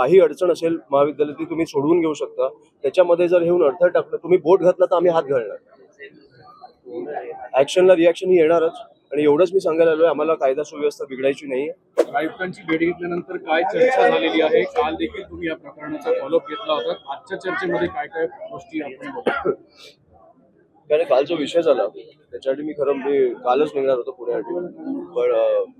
काही अडचण असेल महाविद्यालयात ती तुम्ही सोडवून घेऊ शकता. त्याच्यामध्ये जर येऊन अडथळे टाकलं तुम्ही बोट घातला तर आम्ही हात घालणार. ऍक्शनला रिॲक्शन ही येणारच. आणि एवढंच मी सांगायला आलोय आम्हाला कायदा सुव्यवस्था बिघडायची नाही. आयुक्तांची भेट घेतल्यानंतर काय चर्चा झालेली आहे? काल देखील तुम्ही या प्रकरणाचा फॉलोअप घेतला होता. आजच्या चर्चेमध्ये काय काय गोष्टी आपण कारण काल जो विषय झाला. त्याच्यासाठी मी खरं मी कालच निघणार होतो पुण्यासाठी. पण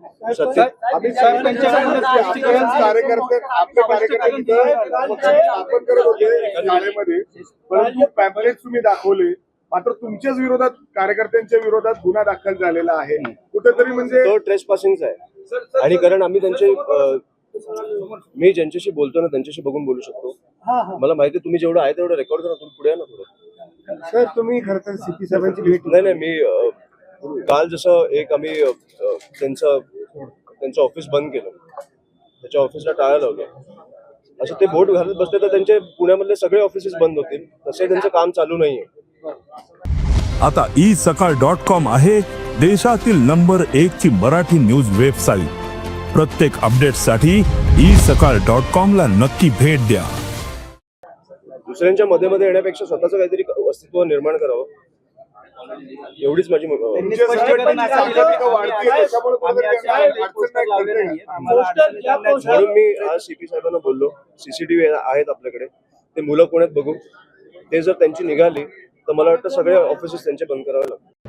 आम्ही साहेब त्यांच्याकडूनच की आपल्याच कार्यकर्ते आपले कार्यकर्ते स्थापन करत होते शाळेमध्ये. परंतु पॅम्पलेट तुम्ही दाखवले. मात्र तुमच्याच विरोधात कार्यकर्त्यांच्या विरोधात गुन्हा दाखल झालेला आहे. कुठेतरी म्हणजे तो ट्रेस पासिंगचा आहे आणि कारण आम्ही त्यांचे मी ज्यांच्याशी बोलतो ना त्यांच्याशी बघून बोलू शकतो. मला माहिती आहे तुम्ही जेवढं आहे तेवढं रेकॉर्ड करा तुम्ही पुढे ना थोडं सर तुम्ही खरं तर सीपी साहेबांची भेट नाही नाही मी काल जसं एक आम्ही त्यांचं त्यांचं ऑफिस बंद केलं. त्याच्या ऑफिसला टाळा लावलं असं ते बोट घालत बसले तर त्यांचे पुण्यामधले सगळे ऑफिसेस बंद होतील. तसे त्यांचं काम चालू नाहीये. आता ई सकाळ डॉट कॉम आहे देशातील नंबर एक ची मराठी न्यूज वेबसाईट प्रत्येक अपडेटसाठी ई सकाळ डॉट कॉम ला नक्की भेट द्या. दुसऱ्यांच्या मध्ये मध्ये येण्यापेक्षा स्वतःचं काहीतरी अस्तित्व निर्माण करावं. एवढीच माझी. म्हणून मी आज सीपी साहेबांना बोललो. सीसीटीव्ही आहेत आपल्याकडे. ते मुलं कोण आहेत बघू. ते जर त्यांची निघाली तर मला वाटतं सगळे ऑफिसेस त्यांचे बंद करावे लागतील.